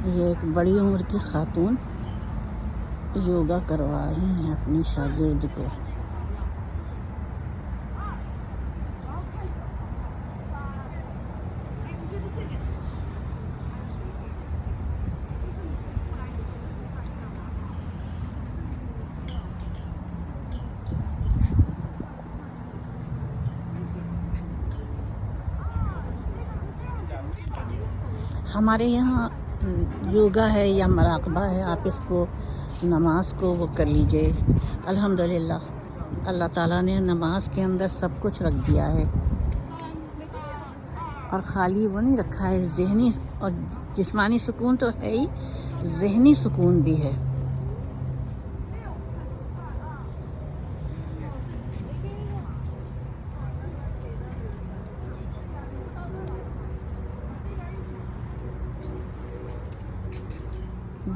ये एक बड़ी उम्र की खातून योगा करवा रही हैं अपनी शागिर्द को। हमारे यहाँ योगा है या मराकबा है, आप इसको नमाज़ को वो कर लीजिए। अल्हम्दुलिल्लाह, अल्लाह ताला ने नमाज़ के अंदर सब कुछ रख दिया है। और ख़ाली वो नहीं रखा है, जहनी और जिस्मानी सुकून तो है ही, जहनी सुकून भी है।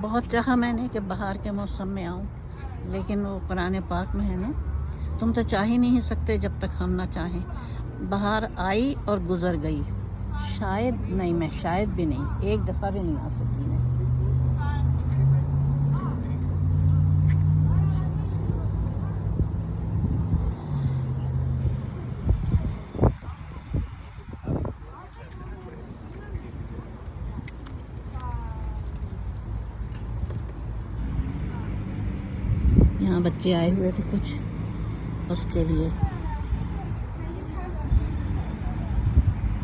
बहुत चाहा मैंने कि बाहर के मौसम में आऊँ, लेकिन वो कुरान पाक में है ना। तुम तो चाह ही नहीं सकते जब तक हम ना चाहें। बाहर आई और गुजर गई। शायद नहीं, मैं शायद भी नहीं, एक दफ़ा भी नहीं आ सकती मैं। यहाँ बच्चे आए हुए थे कुछ उसके लिए।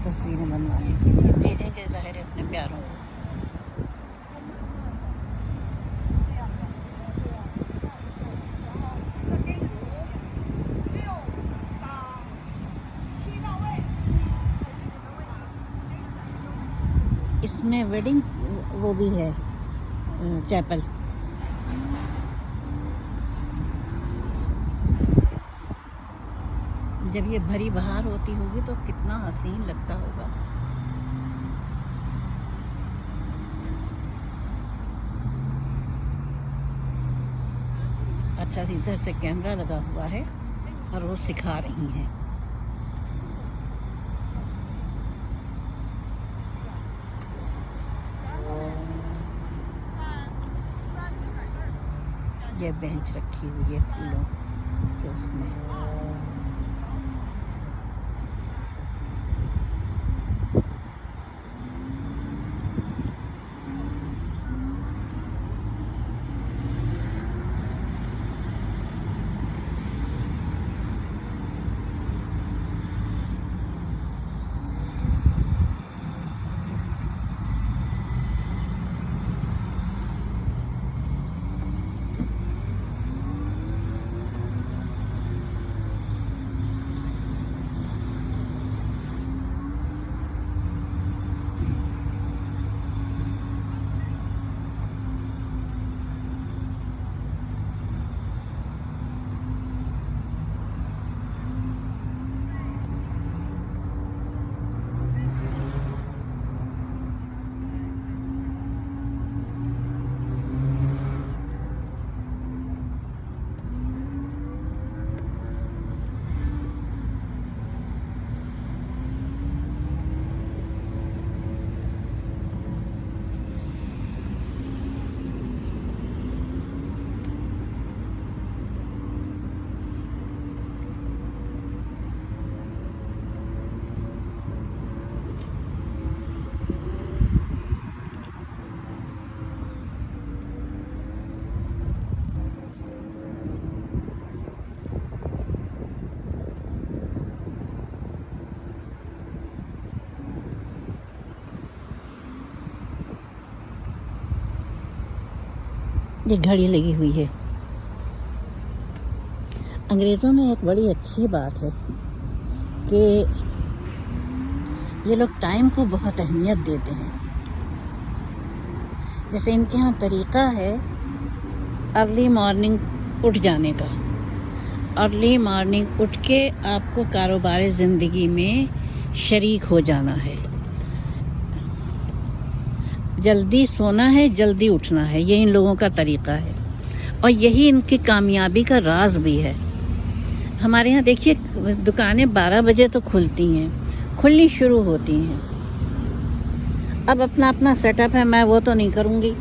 तस्वीरें बनवाने के लिए भेजेंगे ज़ाहिर अपने प्यारों को। इसमें वेडिंग वो भी है चैपल जब ये भरी बहार होती होगी तो कितना हसीन लगता होगा। अच्छा इधर से कैमरा लगा हुआ है और वो सिखा रही हैं। ये बेंच रखी हुई है फूलों के उसमें। ये घड़ी लगी हुई है। अंग्रेज़ों में एक बड़ी अच्छी बात है कि ये लोग टाइम को बहुत अहमियत देते हैं। जैसे इनके यहाँ तरीक़ा है अर्ली मॉर्निंग उठ जाने का। अर्ली मॉर्निंग उठ के आपको कारोबार ज़िंदगी में शरीक हो जाना है। जल्दी सोना है, जल्दी उठना है, ये इन लोगों का तरीक़ा है। और यही इनकी कामयाबी का राज भी है। हमारे यहाँ देखिए, दुकानें 12 बजे तो खुलती हैं, खुलनी शुरू होती हैं। अब अपना अपना सेटअप है, मैं वो तो नहीं करूँगी।